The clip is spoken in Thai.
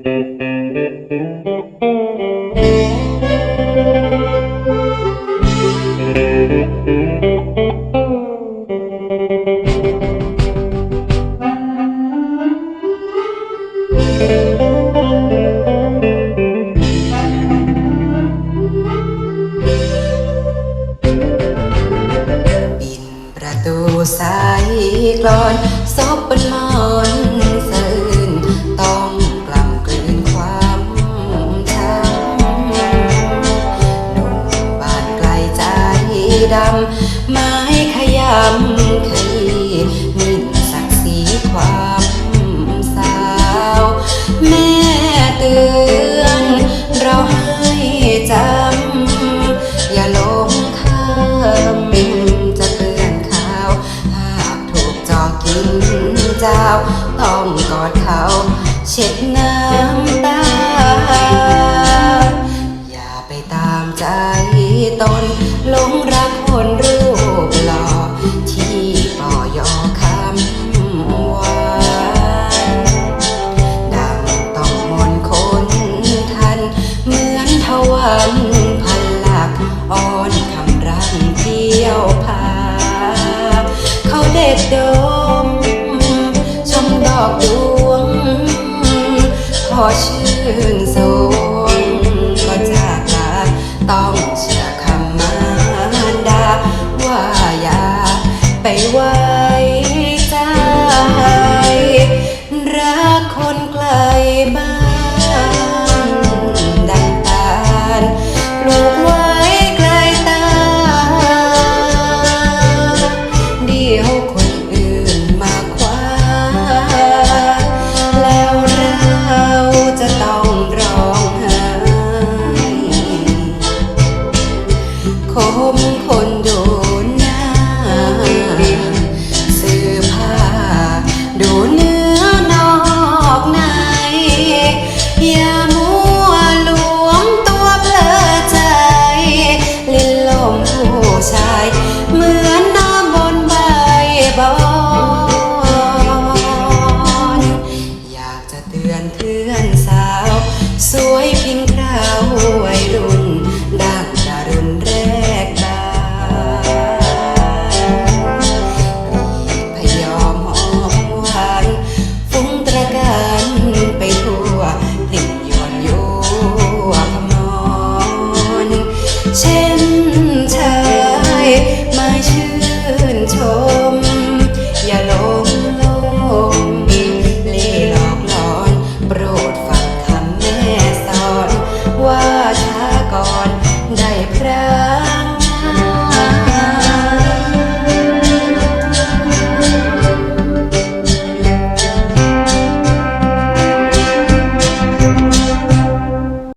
ទូសាយក្លនសពប៉ុនមនำไม้ขยำขยี้มิ่นศักดิ์ศรีความสาว แม่เตือน เราให้จำ อย่าหลงคำจะเตือนข่าว หากถูกจอกินเจ้า ต้องกอดเขา เช็ดน้ำตา อกลวง พอชื่นสวงก็จากลาต้องเชื่อคำมารดา ว่าอย่าไปไว้ ดูเนื้อนอกใน อย่ามัวหลวมตัวเพลอใจ ลิ้นลมผู้ชาย เหมือนน้ำบนใบบอนอยากจะเตือนเพื่อนสาว สวยพิงคราว